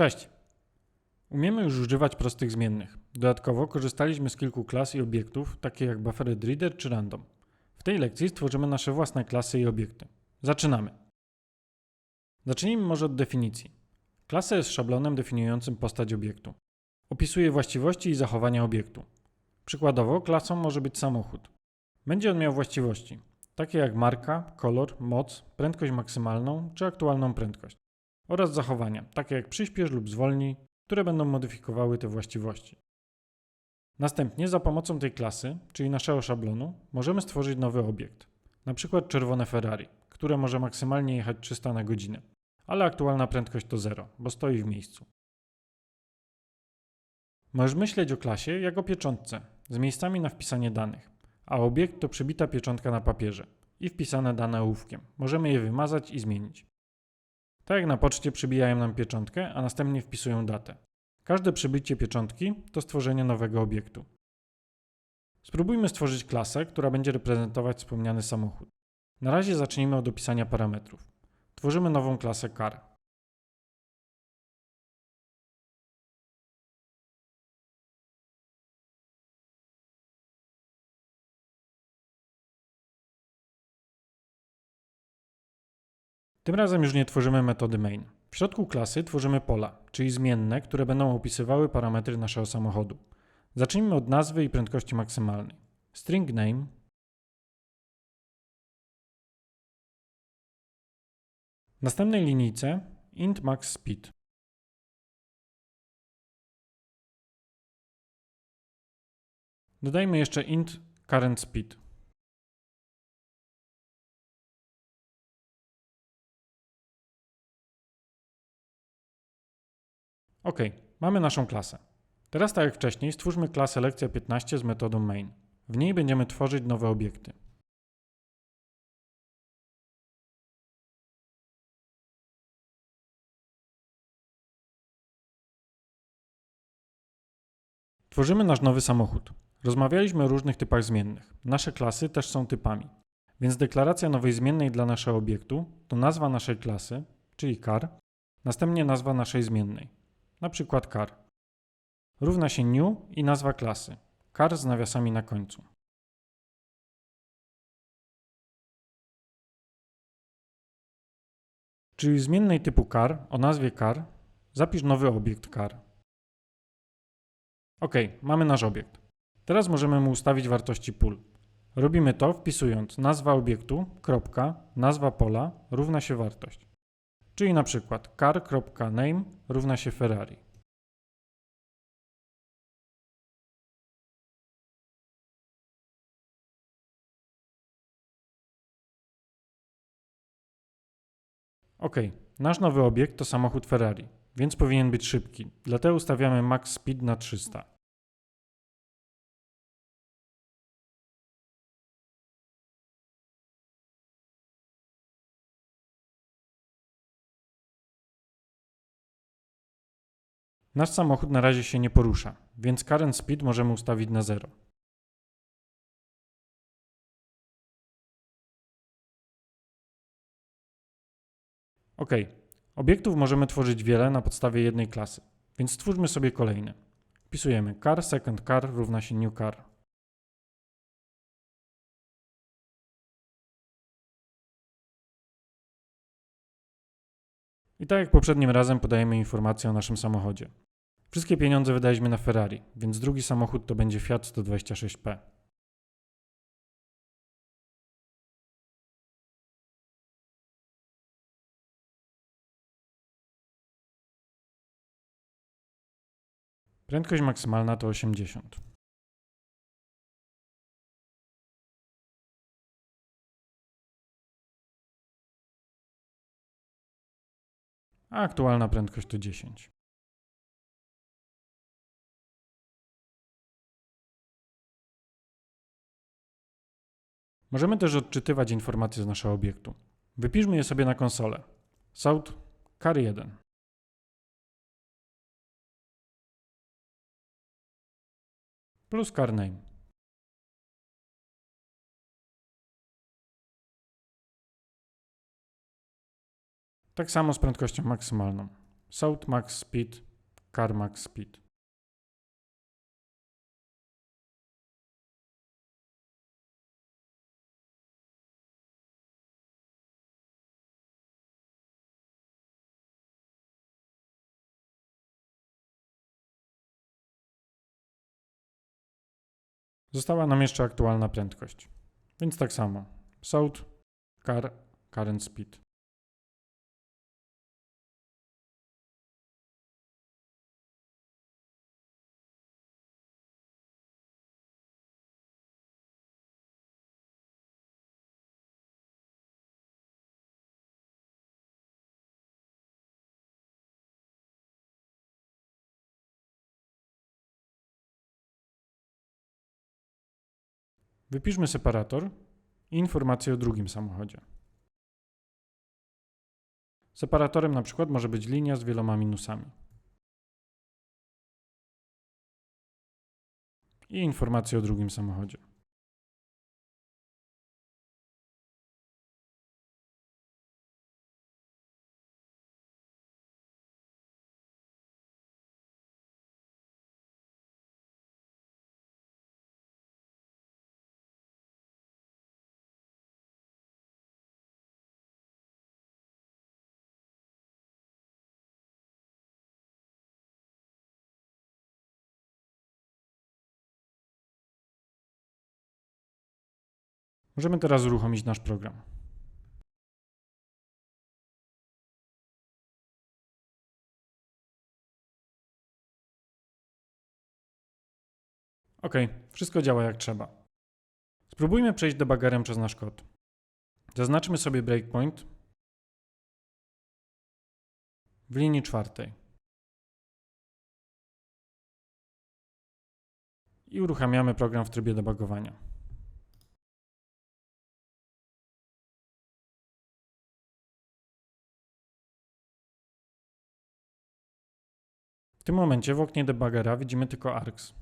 Cześć! Umiemy już używać prostych zmiennych. Dodatkowo korzystaliśmy z kilku klas i obiektów, takich jak Buffered Reader czy Random. W tej lekcji stworzymy nasze własne klasy i obiekty. Zaczynamy! Zacznijmy może od definicji. Klasa jest szablonem definiującym postać obiektu. Opisuje właściwości i zachowania obiektu. Przykładowo, klasą może być samochód. Będzie on miał właściwości, takie jak marka, kolor, moc, prędkość maksymalną czy aktualną prędkość oraz zachowania, takie jak przyspiesz lub zwolnij, które będą modyfikowały te właściwości. Następnie za pomocą tej klasy, czyli naszego szablonu, możemy stworzyć nowy obiekt, np. czerwone Ferrari, które może maksymalnie jechać 300 na godzinę, ale aktualna prędkość to 0, bo stoi w miejscu. Możesz myśleć o klasie jak o pieczątce, z miejscami na wpisanie danych, a obiekt to przybita pieczątka na papierze i wpisane dane ołówkiem. Możemy je wymazać i zmienić. Tak jak na poczcie przybijają nam pieczątkę, a następnie wpisują datę. Każde przybycie pieczątki to stworzenie nowego obiektu. Spróbujmy stworzyć klasę, która będzie reprezentować wspomniany samochód. Na razie zacznijmy od opisania parametrów. Tworzymy nową klasę car. Tym razem już nie tworzymy metody main. W środku klasy tworzymy pola, czyli zmienne, które będą opisywały parametry naszego samochodu. Zacznijmy od nazwy i prędkości maksymalnej. String name W następnej linijce int max speed. Dodajmy jeszcze int current speed. Ok, mamy naszą klasę. Teraz tak jak wcześniej stwórzmy klasę lekcja 15 z metodą main. W niej będziemy tworzyć nowe obiekty. Tworzymy nasz nowy samochód. Rozmawialiśmy o różnych typach zmiennych. Nasze klasy też są typami. Więc deklaracja nowej zmiennej dla naszego obiektu to nazwa naszej klasy, czyli car, następnie nazwa naszej zmiennej, na przykład car. Równa się new i nazwa klasy, car z nawiasami na końcu. Czyli w zmiennej typu car o nazwie car zapisz nowy obiekt car. Ok, mamy nasz obiekt. Teraz możemy mu ustawić wartości pól. Robimy to wpisując nazwa obiektu, kropka, nazwa pola równa się wartość. Czyli na przykład car.name równa się Ferrari. Ok, nasz nowy obiekt to samochód Ferrari, więc powinien być szybki. Dlatego ustawiamy max speed na 300. Nasz samochód na razie się nie porusza, więc current speed możemy ustawić na 0. Ok, obiektów możemy tworzyć wiele na podstawie jednej klasy, więc stwórzmy sobie kolejne. Wpisujemy car second car równa się new car. I tak jak poprzednim razem podajemy informację o naszym samochodzie. Wszystkie pieniądze wydaliśmy na Ferrari, więc drugi samochód to będzie Fiat 126P. Prędkość maksymalna to 80. A aktualna prędkość to 10. Możemy też odczytywać informacje z naszego obiektu. Wypiszmy je sobie na konsolę. Sound car 1. Plus car name. Tak samo z prędkością maksymalną. South max speed, car max speed. Została nam jeszcze aktualna prędkość. Więc tak samo. South, car, current speed. Wypiszmy separator i informację o drugim samochodzie. Separatorem na przykład może być linia z wieloma minusami. I informację o drugim samochodzie. Możemy teraz uruchomić nasz program. Ok, wszystko działa jak trzeba. Spróbujmy przejść debuggerem przez nasz kod. Zaznaczmy sobie breakpoint w linii czwartej. I uruchamiamy program w trybie debugowania. W tym momencie w oknie debuggera widzimy tylko args.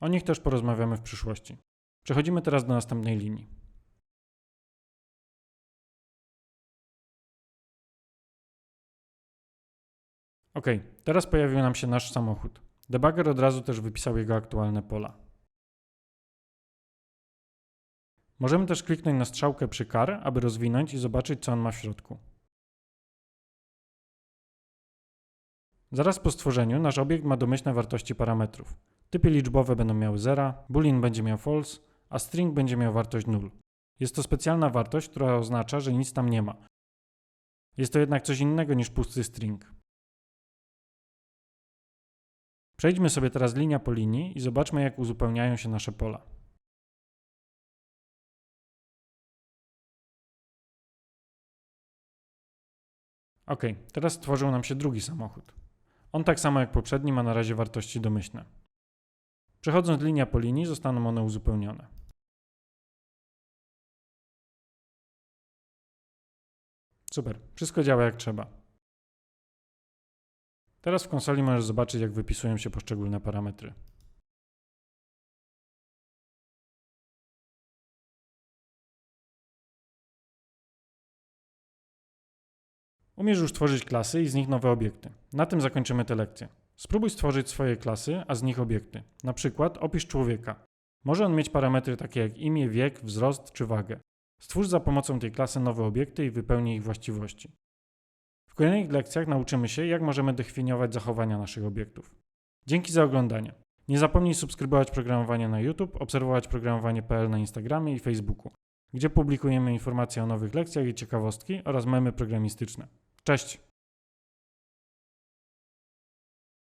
O nich też porozmawiamy w przyszłości. Przechodzimy teraz do następnej linii. Ok, teraz pojawił nam się nasz samochód. Debugger od razu też wypisał jego aktualne pola. Możemy też kliknąć na strzałkę przy car, aby rozwinąć i zobaczyć, co on ma w środku. Zaraz po stworzeniu nasz obiekt ma domyślne wartości parametrów. Typy liczbowe będą miały 0, boolean będzie miał false, a string będzie miał wartość 0. Jest to specjalna wartość, która oznacza, że nic tam nie ma. Jest to jednak coś innego niż pusty string. Przejdźmy sobie teraz linia po linii i zobaczmy, jak uzupełniają się nasze pola. Ok, teraz stworzył nam się drugi samochód. On tak samo jak poprzedni ma na razie wartości domyślne. Przechodząc linia po linii zostaną one uzupełnione. Super, wszystko działa jak trzeba. Teraz w konsoli możesz zobaczyć jak wypisują się poszczególne parametry. Umiesz już tworzyć klasy i z nich nowe obiekty. Na tym zakończymy tę lekcję. Spróbuj stworzyć swoje klasy, a z nich obiekty. Na przykład opisz człowieka. Może on mieć parametry takie jak imię, wiek, wzrost czy wagę. Stwórz za pomocą tej klasy nowe obiekty i wypełnij ich właściwości. W kolejnych lekcjach nauczymy się, jak możemy definiować zachowania naszych obiektów. Dzięki za oglądanie. Nie zapomnij subskrybować programowanie na YouTube, obserwować programowanie.pl na Instagramie i Facebooku, gdzie publikujemy informacje o nowych lekcjach i ciekawostki oraz memy programistyczne. Cześć!